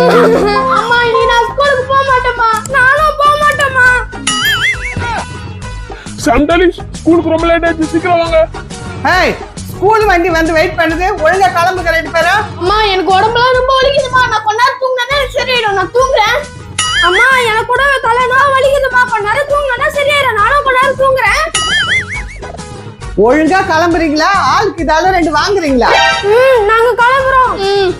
அம்மா இனி நான் ஸ்கூலுக்கு போக மாட்டேம்மா. நானும் போக மாட்டேம்மா. சண்டலி ஸ்கூலுக்கு ரொம்ப லேட் ஆயிடுச்சு சீக்கிரம் வாங்க. ஏய் ஸ்கூல் வண்டி வந்து வெயிட் பண்ணுது. ஒழுங்கா கிளம்புங்க ரெண்டு பேரும். அம்மா எனக்கு உடம்புலாம் ரொம்ப வலிக்குதுமா நான் கொஞ்ச நேரம் தூங்கினா சரியாயிடும். நான் தூங்குறேன். அம்மா எனக்கு கூட தலைலாம் வலிக்குதுமா கொஞ்ச நேரம் தூங்கினா சரியாயிடும் நானும் கொஞ்ச நேரம் தூங்குறேன். ஒழுங்கா கிளம்புறீங்களா? ஆளுக்கு இதால ரெண்டு வாங்குறீங்களா? ம் நாங்க கிளம்புறோம். ம்.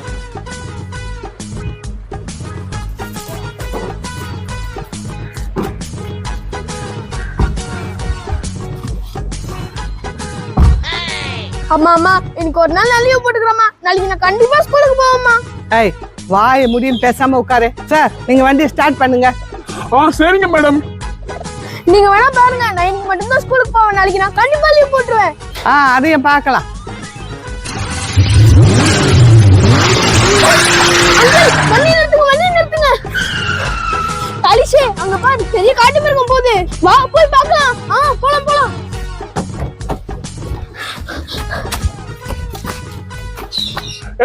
அம்மா அம்மா எனக்கு ஒரு நாள் லீவ் போட்டுக்கிறோம்மா. நாளைக்கு நான் கண்டிப்பா ஸ்கூலுக்கு போவோம்மா. ஏய் வாய முடியும் பேசாம உட்காரு. சார் நீங்க வண்டி ஸ்டார்ட் பண்ணுங்க. ஆ சரிங்க மேடம் நீங்க வேணா பாருங்க நான் இன்னைக்கு மட்டும் தான் ஸ்கூலுக்கு போவேன். நாளைக்கு நான் கண்டிப்பா லீவ் போட்டுருவேன். ஆ அதையும் பார்க்கலாம். வண்டி நிறுத்துங்க வண்டி நிறுத்துங்க. அலிஷே அங்க பாரு பெரிய காட்டு மிருகம் போகுது. வா போய் பார்க்கலாம். ஆ போலாம் போலாம்.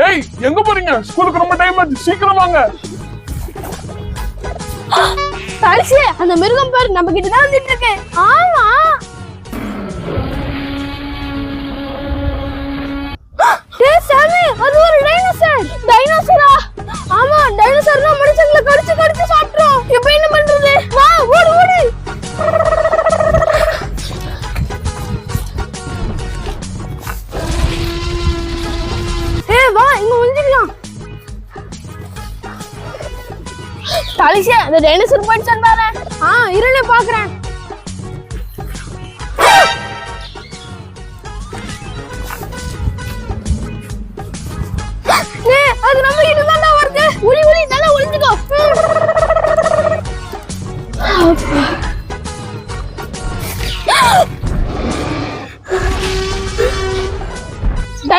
ஏய் எங்க போறீங்க? ஸ்கூலுக்கு ரொம்ப டைம் ஆச்சு. சீக்கிரம் வாங்க. அலிஷே அந்த மிருகம் பாரு நம்ம கிட்ட தான் வந்துட்டு இருக்கு. ஆமா. டேய் சாமி அது ஒரு டைனோசர் டைனோசரா வா இங்க ஒளிஞ்சிக்கலாம் தாலிஷா அந்த டைனோசர் போயிடுச்சான் பாரு ஆ இருளே பாக்குறேன் அது நம்ம கிட்ட தான் வருது. உரி உரி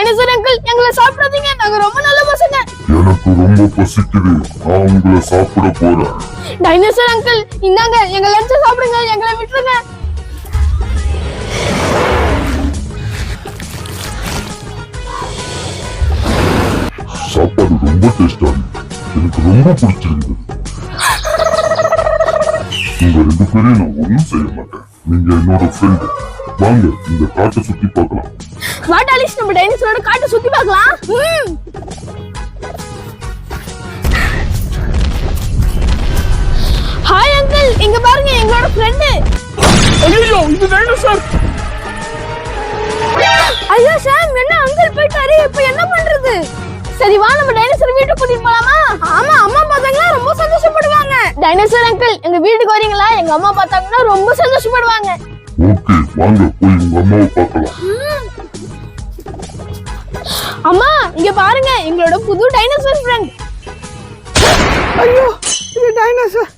டைனோசர் அங்கிள் எங்களை சாப்பிடாதீங்க. நாங்க ரொம்ப நல்ல பசங்க. எனக்கு ரொம்ப பசிக்குது. நான் உங்களை சாப்பிட போறேன். டைனோசர் அங்கிள் இந்தாங்க. எடுத்து சாப்பிடுங்க. எங்களை விட்டுருங்க. சாப்பாடு ரொம்ப டேஸ்டா எனக்கு ரொம்ப பிடிச்சிருந்தது உங்க ரெண்டு பேரையும் நான் ஒண்ணும் செய்ய மாட்டேன். நீங்க என்னோட ஃப்ரெண்ட் வாங்க இந்த காட்டை சுத்தி பார்க்கலாம். வா டாலிஷ் நம்ம டைனோசரோட காட்டை சுத்தி பார்க்கலாம். ஹாய் அங்கிள் இங்க பாருங்க எங்களோட ஃப்ரெண்டு ஐயோ இது டைனோசர். ஐயோ சாம் என்ன அங்கிள் போயிட்டாரு? இப்போ என்ன பண்றது? சரி வா நம்ம டைனோசர் வீட்டுக்கு கூட்டிட்டு போலாமா? ஆமா அம்மா பார்த்தாங்கன்னா ரொம்ப சந்தோஷப்படுவாங்க. டைனோசர் அங்கிள் எங்க வீட்டுக்கு வரீங்களா? எங்க அம்மா பார்த்தாங்கன்னா ரொம்ப சந்தோஷப்படுவாங்க. ஓகே வாங்க போய் உங்க அம்மாவை பார்க்கலாம். அம்மா இங்க பாருங்க எங்களோட புது டைனோசர் ஃப்ரெண்ட் ஐயோ இது டைனோசர்